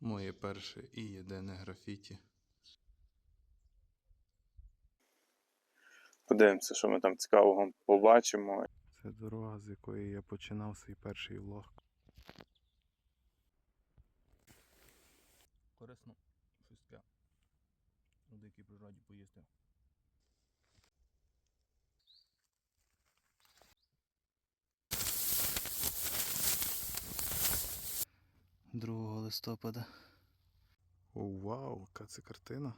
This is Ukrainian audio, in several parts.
Моє перше і єдине графіті. Подивимося, що ми там цікавого побачимо. Це дорога, з якої я починав свій перший влог. Корисно щось таке у дикій природі поїсти. Другого листопада. О, вау, яка це картина.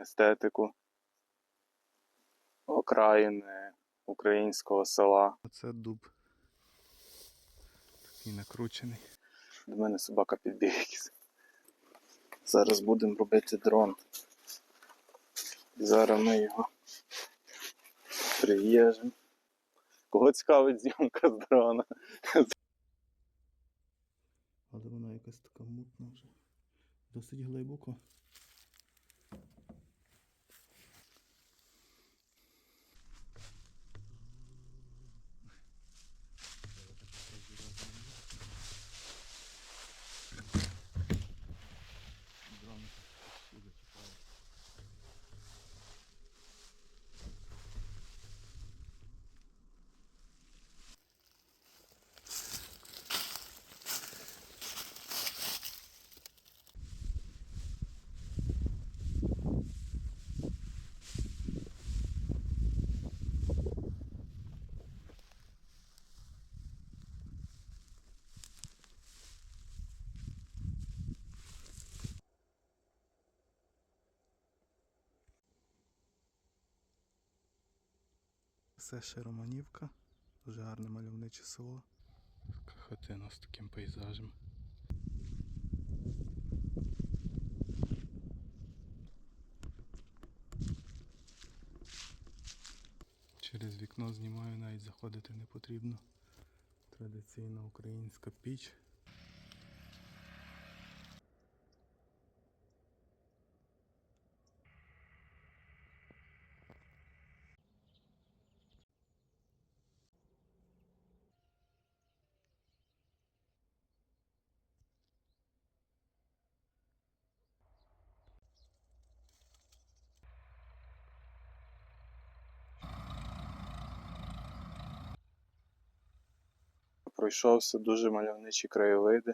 Естетику окраїни українського села. Оце дуб. Такий накручений. До мене собака підбіг якийсь. Зараз будемо робити дрон. І зараз ми його прив'яжемо. Кого цікавить зйомка з дрона? Але вона якась така мутна вже. Досить глибоко. Це ще Романівка. Дуже гарне мальовниче село. Така хатина з таким пейзажем. Через вікно знімаю, навіть заходити не потрібно. Традиційна українська піч. Пройшовся дуже мальовничі краєвиди.